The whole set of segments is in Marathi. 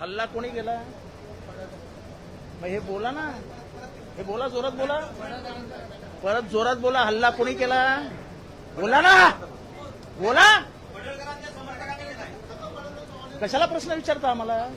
हल्ला कोणी केला? मग हे बोला ना. हे बोला जोरात बोला. परत जोरात बोला हल्ला कोणी केला? बोला ना. बोला. कशाला प्रश्न विचारता आम्हाला?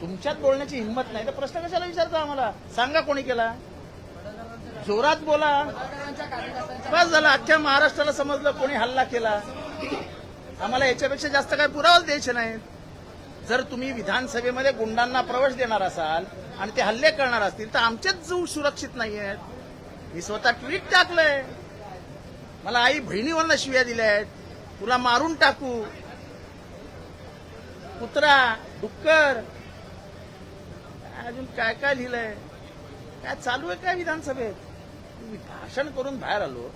तुमच्यात बोलण्याची हिंमत नाही तर प्रश्न कशाला विचारता आम्हाला? सांगा कोणी केला? जोरात बोला. बस झालं. अख्ख्या महाराष्ट्राला समजलं कोणी हल्ला केला. आम्हाला याच्यापेक्षा जास्त काही पुरावाच द्यायचे नाहीत. जर तुम्ही विधानसभेमध्ये गुंडांना प्रवेश देणार असाल आणि ते हल्ले करणार असतील तर आमचेच जीव सुरक्षित नाही आहेत मी स्वतः ट्विट टाकलंय. मला आई बहिणीवरनं शिव्या दिल्या आहेत तुला मारून टाकू. कुत्रा डुक्कर. अजून काय काय लिहिलंय? काय चालू आहे काय विधानसभेत? मी भाषण करून बाहेर आलो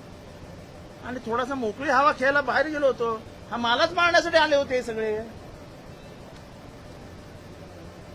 आणि थोडासा मोकळी हवा खेळायला बाहेर गेलो होतो. हा मालाच मारण्यासाठी आले होते हे सगळे.